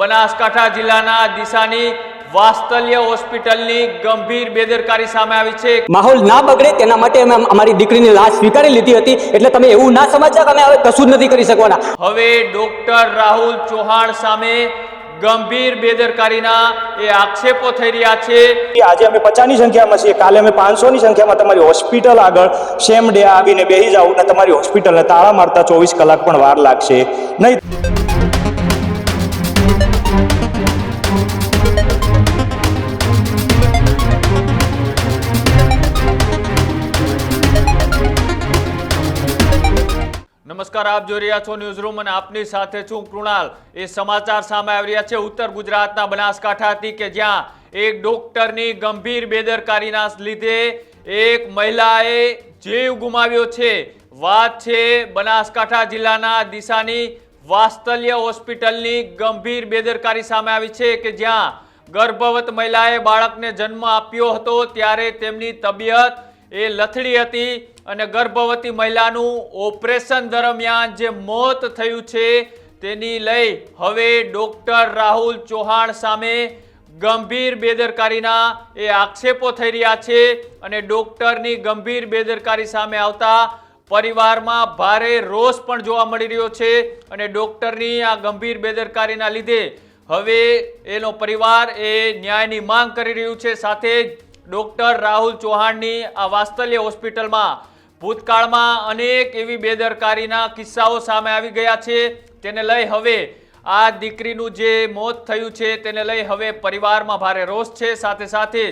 બનાસકાંઠા જિલ્લાના દિશાની વાસ્તલ્ય હોસ્પિટલની ગંભીર બેદરકારી સામે આવી છે. માહોલ ના બગડે તેના માટે અમે અમારી દીકરીની લાશ સ્વીકારી લીધી હતી. એટલે તમે એવું ના સમજ્યા કે અમે હવે કશું જ નથી કરી શકવાના. હવે ડોક્ટર રાહુલ ચૌહાણ સામે ગંભીર બેદરકારીના એ આક્ષેપો થઈ રહ્યા છે. આજે અમે પચાસની સંખ્યામાં છીએ. કાલે અમે પાંચસોની સંખ્યામાં તમારી હોસ્પિટલ આગળ સેમ ડે આવીને બેસી જાવ અને તમારી હોસ્પિટલને તાળા મારતા ચોવીસ કલાક પણ વાર લાગશે. નહીં નમસ્કાર, આપ જોઈ રહ્યા છો ન્યૂઝ રૂમ અને આપની સાથે છું કૃણાલ. એ સમાચાર સામે આવી રહ્યા છે. ઉત્તર ગુજરાતના બનાસકાંઠાથી કે જ્યાં એક ડોક્ટરની ગંભીર બેદરકારીના લીધે એક મહિલાએ જીવ ગુમાવ્યો છે. વાત છે બનાસકાંઠા જિલ્લાના દિશાની વાસ્તલ્ય હોસ્પિટલની ગંભીર બેદરકારી સામે આવી છે કે જ્યાં ગર્ભવત મહિલાએ બાળકને જન્મ આપ્યો હતો, ત્યારે તેમની તબિયત એ લથડી હતી અને ગર્ભવતી મહિલાનું ઓપરેશન દરમિયાન જે મોત થયું છે તેની લઈ હવે ડોક્ટર રાહુલ ચૌહાણ સામે ગંભીર બેદરકારીના એ આક્ષેપો થઈ રહ્યા છે અને ડોક્ટરની ગંભીર બેદરકારી સામે આવતા પરિવારમાં ભારે રોષ પણ જોવા મળી રહ્યો છે અને ડોક્ટરની આ ગંભીર બેદરકારીના લીધે હવે એનો પરિવાર એ ન્યાયની માંગ કરી રહ્યું છે સાથે જ ડોક્ટર રાહુલ ચૌહાણની આ વાસ્તલ્ય હોસ્પિટલમાં ભૂતકાળમાં અનેક એવી બેદરકારીના કિસ્સાઓ સામે આવી ગયા છે. તેને લઈ હવે આ દીકરીનું જે મોત થયું છે તેને લઈ હવે પરિવારમાં ભારે રોષ છે. સાથે સાથે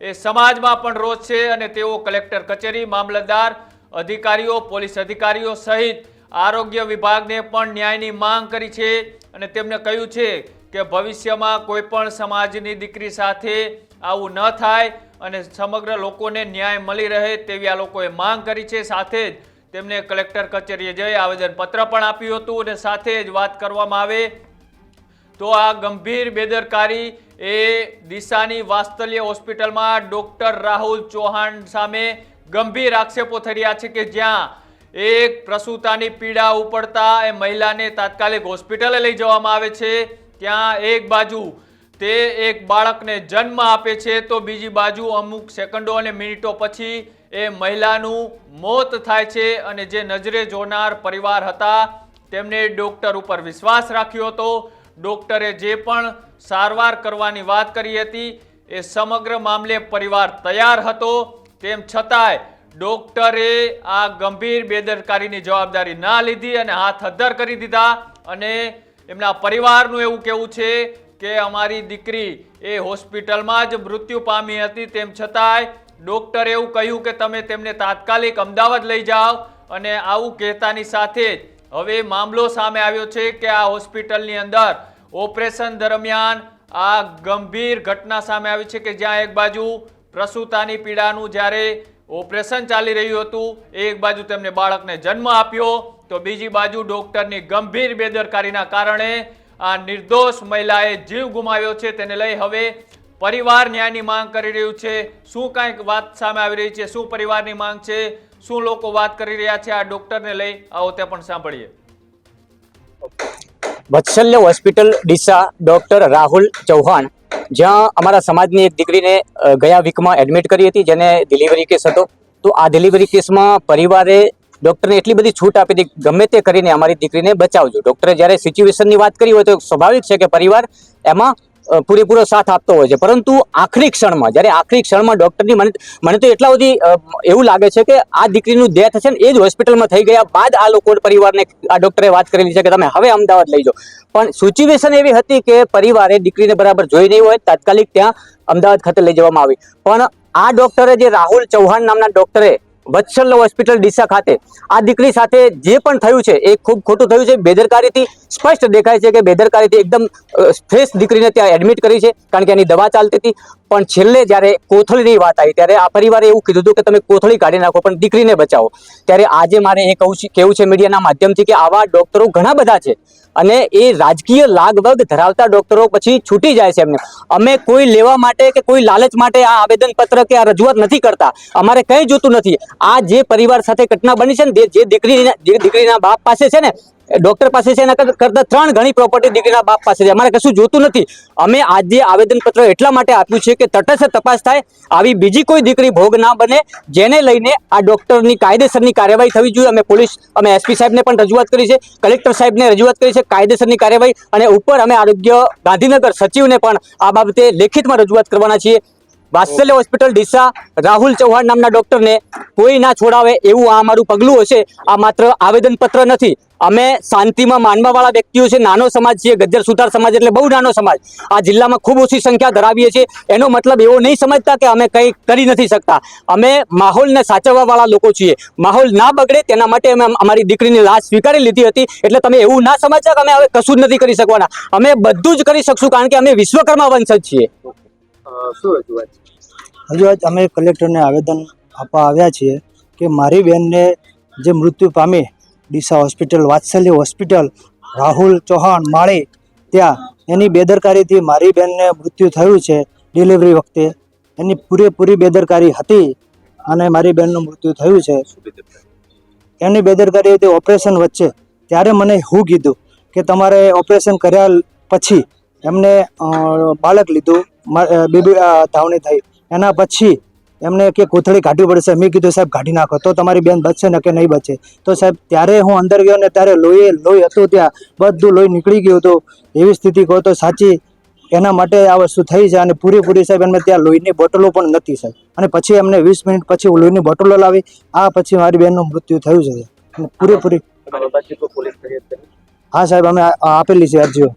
એ સમાજમાં પણ રોષ છે અને તેઓ કલેક્ટર કચેરી, મામલતદાર અધિકારીઓ, પોલીસ અધિકારીઓ સહિત આરોગ્ય વિભાગને પણ ન્યાયની માંગ કરી છે. અને તેમણે કહ્યું છે કે ભવિષ્યમાં કોઈ પણ સમાજની દીકરી સાથે આવું ન થાય અને સમગ્ર લોકોને ન્યાય મળી રહે તેવી આ લોકોએ માંગ કરી છે. સાથે જ તેમને કલેક્ટર કચેરીએ જઈ આવેદનપત્ર પણ આપ્યું હતું અને સાથે જ વાત કરવામાં આવે તો આ ગંભીર બેદરકારી એ દિશાની વાસ્તલ્ય હોસ્પિટલમાં ડોક્ટર રાહુલ ચૌહાણ સામે ગંભીર આક્ષેપો થઈ રહ્યા છે કે જ્યાં એક પ્રસૂતાની પીડા ઉપડતા એ મહિલાને તાત્કાલિક હોસ્પિટલે લઈ જવામાં આવે છે. ત્યાં એક બાજુ તે એક બાળકને જન્મ આપે છે, તો બીજી બાજુ અમુક સેકન્ડો અને મિનિટો પછી એ મહિલાનું મોત થાય છે અને જે નજરે જોનાર પરિવાર હતા તેમણે ડોક્ટર ઉપર વિશ્વાસ રાખ્યો હતો. ડોક્ટરે જે પણ સારવાર કરવાની વાત કરી હતી, એ સમગ્ર મામલે પરિવાર તૈયાર હતો. તેમ છતાંય ડોક્ટરે આ ગંભીર બેદરકારીની જવાબદારી ના લીધી અને હાથ હદ્દર કરી દીધા અને એમના પરિવારનું એવું કહેવું છે કે અમારી દીકરી એ હોસ્પિટલમાં જ મૃત્યુ પામી હતી, તેમ છતાંય ડૉક્ટરે એવું કહ્યું કે તમે તેમને તાત્કાલિક અમદાવાદ લઈ જાઓ અને આવું કહેતાની સાથે જ હવે મામલો સામે આવ્યો છે કે આ હોસ્પિટલની અંદર ઓપરેશન દરમિયાન આ ગંભીર ઘટના સામે આવી છે કે જ્યાં એક બાજુ પ્રસૂતાની પીડાનું જ્યારે ઓપરેશન ચાલી રહ્યું હતું, એક બાજુ તેમને બાળકને જન્મ આપ્યો, તો બીજી બાજુ ડોક્ટરની ગંભીર બેદરકારીના કારણે આ નિર્દોષ મહિલાએ જીવ ગુમાવ્યો છે તેને લઈ હવે પરિવાર ન્યાયની માંગ કરી રહ્યું છે. શું કાંઈક વાત સામે આવી રહી છે? શું પરિવારની માંગ છે? શું લોકો વાત કરી રહ્યા છે? આ ડોક્ટરને લઈ આવો તે પણ સાંભળીએ. વત્સલ્ય હોસ્પિટલ ડીસા ડોક્ટર રાહુલ ચૌહાણ, જ્યાં અમારા સમાજની એક દીકરીને ગયા વીકમાં એડમિટ કરી હતી, જેને ડિલિવરી કેસ હતો. તો આ ડિલિવરી કેસમાં પરિવારે ડોક્ટરને એટલી બધી છૂટ આપી હતી, ગમે તે કરીને અમારી દીકરીને બચાવજો. ડોક્ટરે જ્યારે સિચ્યુએશનની વાત કરી હોય તો સ્વાભાવિક છે કે પરિવાર એમાં પૂરેપૂરો સાથ આપતો હોય છે. પરંતુ આખરી ક્ષણમાં, જ્યારે આખરી ક્ષણમાં ડૉક્ટરની મને મને તો એટલા બધી એવું લાગે છે કે આ દીકરીનું ડેથ છે ને, એ જ હોસ્પિટલમાં થઈ ગયા બાદ આ લોકો પરિવારને, આ ડૉક્ટરે વાત કરેલી છે કે તમે હવે અમદાવાદ લઈ જાઓ. પણ સિચ્યુએશન એવી હતી કે પરિવારે દીકરીને બરાબર જોઈ નહીં હોય, તાત્કાલિક ત્યાં અમદાવાદ ખાતે લઈ જવામાં આવી. પણ આ ડોક્ટરે જે રાહુલ ચૌહાણ નામના ડોક્ટરે વત્સલ હોસ્પિટલ ડીસા ખાતે. આ દીકરી સાથે જે પણ થયું છે, એ ખૂબ ખોટું થયું છે. બેદરકારીથી સ્પષ્ટ દેખાય છે કે બેદરકારીથી એકદમ ફ્રેશ દીકરીને ત્યાં એડમિટ કરી છે, કારણ કે એની દવા ચાલતી હતી. પણ છેલ્લે જ્યારે કોથળીની વાત આવી, ત્યારે આ પરિવારે એવું કીધું હતું કે તમે કોથળી કાઢી નાખો, પણ દીકરીને બચાવો. ત્યારે આજે મારે એ કહું કેવું છે મીડિયાના માધ્યમથી કે આવા ડૉક્ટરો ઘણા બધા છે. અને એ રાજકીય લાગવગ ધરાવતા ડોક્ટરો પછી છૂટી જાય છે એમને. અમે કોઈ લેવા માટે કે કોઈ લાલચ માટે આ આવેદન પત્ર કે આ રજૂઆત નથી કરતા. અમારે કંઈ જોતું નથી. આ જે પરિવાર સાથે ઘટના બની છે ને જે- દીકરીના, જે દીકરીના બાપ પાસે છે ને ડોક્ટર પાસે છે એના કર- કરતા ત્રણ ઘણી પ્રોપર્ટી દીકરીના બાપ પાસે છે. અમારે કશું જોતું નથી. અમે આજે આવેદનપત્ર એટલા માટે આપ્યું છે કે તટસ્થ તપાસ થાય, આવી બીજી કોઈ દીકરી ભોગ ના બને, જેને લઈને આ ડોક્ટરની કાયદેસરની કાર્યવાહી થવી જોઈએ. અમે પોલીસ, અમે એસપી સાહેબને પણ રજૂઆત કરી છે, કલેક્ટર સાહેબને રજૂઆત કરી છે કાયદેસરની કાર્યવાહી અને ઉપર અમે આરોગ્ય ગાંધીનગર સચિવને પણ આ બાબતે લેખિતમાં રજૂઆત કરવાના છીએ. વાત્સલ્ય હોસ્પિટલ ડીસા રાહુલ ચૌહાણ નામના ડોક્ટરને કોઈ ના છોડાવે એવું આ અમારું પગલું હશે. આ માત્ર આવેદનપત્ર નથી. અમે શાંતિમાં માનવાવાળા વ્યક્તિઓ છે. નાનો સમાજ છીએ. ગજ્જર સુતાર સમાજ એટલે બહુ નાનો સમાજ. આ જિલ્લામાં ખૂબ ઓછી સંખ્યા ધરાવીએ છીએ. એનો મતલબ એવો નહીં સમજતા કે અમે કંઈ કરી નથી શકતા. અમે માહોલને સાચવવાવાળા લોકો છીએ. માહોલ ના બગડે તેના માટે અમે, અમારી દીકરીની લાશ સ્વીકારી લીધી હતી. એટલે તમે એવું ના સમજતા કે અમે હવે કશું જ નથી કરી શકવાના. અમે બધું જ કરી શકશું કારણ કે અમે વિશ્વકર્મા વંશજ છીએ. હજુ રજૂઆત અમે કલેક્ટરને આવેદન આપવા આવ્યા છીએ કે મારી બહેનને જે મૃત્યુ પામી ડીસા હોસ્પિટલ વાત્સલ્ય હોસ્પિટલ રાહુલ ચૌહાણ માળી ત્યાં એની બેદરકારીથી મારી બહેનને મૃત્યુ થયું છે ડિલિવરી વખતે. એની પૂરેપૂરી બેદરકારી હતી અને મારી બહેનનું મૃત્યુ થયું છે. એની બેદરકારી હતી ઓપરેશન વચ્ચે. ત્યારે મને હું કીધું કે તમારે ઓપરેશન કર્યા પછી એમને બાળક લીધું બેબી ધાવણી થઈ. એના પછી એમને કે કોથળી કાઢવી પડશે. મેં કીધું સાહેબ કાઢી નાખો. તો તમારી બેન બચશે ને કે નહીં બચે? તો સાહેબ ત્યારે હું અંદર ગયો ને ત્યારે લોહી લોહી હતું ત્યાં. બધું લોહી નીકળી ગયું હતું. એવી સ્થિતિ કહો તો સાચી. એના માટે આ વસ્તુ થઈ છે અને પૂરેપૂરી સાહેબ એમને ત્યાં લોહીની બોટલો પણ નથી સાહેબ. અને પછી એમને વીસ મિનિટ પછી લોહીની બોટલો લાવી. આ પછી મારી બેનનું મૃત્યુ થયું છે. અને પૂરેપૂરી હા સાહેબ અમે આપેલી છે અરજીઓ.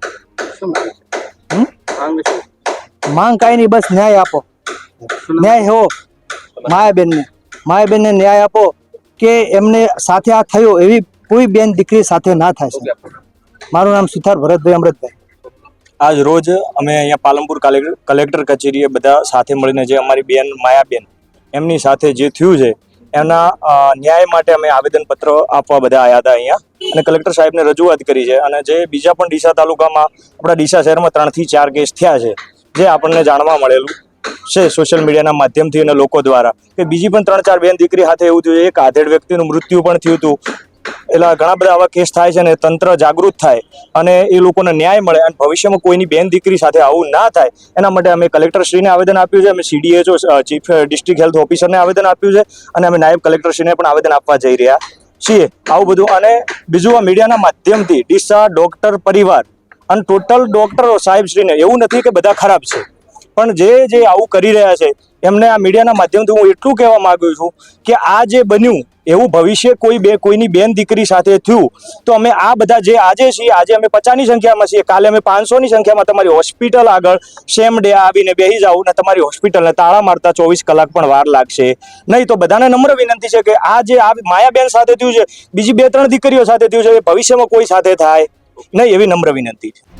હમ? માંગ કાંઈ નહીં, બસ ન્યાય આપો. ન્યાય હો. માયાબેનને. માયાબેનને ન્યાય આપો કે એમને સાથે આ થયો એવી કોઈ બેન દીકરી સાથે ના થાય મારું નામ સુથાર ભરતભાઈ અમૃતભાઈ. આજ રોજ અમે અહીંયા પાલનપુર કલેક્ટર કચેરીએ બધા સાથે મળીને જે અમારી બેન માયાબેન, એમની સાથે જે થયું છે એના ન્યાય માટે અમે આવેદનપત્ર આપવા બધા આવ્યા હતા અહીંયા. અને કલેક્ટર સાહેબને રજૂઆત કરી છે. અને જે બીજા પણ ડીસા તાલુકામાં, આપણા ડીસા શહેરમાં ત્રણથી ચાર કેસ થયા છે, જે આપણને જાણવા મળેલું છે સોશિયલ મીડિયાના માધ્યમથી અને લોકો દ્વારા. કે બીજી પણ ત્રણ ચાર બેન દીકરી સાથે એવું થયું એક આધેડ વ્યક્તિનું મૃત્યુ પણ થયું હતું. એટલે ઘણા બધા આવા કેસ થાય છે ને તંત્ર જાગૃત થાય અને એ લોકોને ન્યાય મળે અને ભવિષ્યમાં કોઈની બેન દીકરી સાથે આવું ના થાય, એના માટે અમે કલેક્ટરશ્રીને આવેદન આપ્યું છે, અમે સીડીએચઓ ચીફ ડિસ્ટ્રિક્ટ હેલ્થ ઓફિસરને આવેદન આપ્યું છે અને અમે નાયબ કલેક્ટરશ્રીને પણ આવેદન આપવા જઈ રહ્યા છીએ. આવું બધું અને બીજું આ મીડિયાના માધ્યમથી ડીસા ડોક્ટર પરિવાર અને ટોટલ ડોક્ટરો સાહેબશ્રીને એવું નથી કે બધા ખરાબ છે. પણ જે જે આવું કરી રહ્યા છે, એમને આ મીડિયાના માધ્યમથી હું એટલું કહેવા માગું છું કે આ જે બન્યું, એવું ભવિષ્ય કોઈ બે, કોઈની બેન દીકરી સાથે થયું, તો અમે આ બધા જે આજે છીએ, આજે અમે પચાસની સંખ્યામાં છીએ, કાલે અમે પાંચસોની સંખ્યામાં તમારી હોસ્પિટલ આગળ સેમ ડે આવીને બેસી જાવ ને તમારી હોસ્પિટલને તાળા મારતા ચોવીસ કલાક પણ વાર લાગશે. નહીં તો બધાને નમ્ર વિનંતી છે કે આ જે આ માયાબેન સાથે થયું છે, બીજી બે, ત્રણ દીકરીઓ સાથે થયું છે, એ ભવિષ્યમાં કોઈ સાથે થાય? નહીં, એવી નમ્ર વિનંતી છે.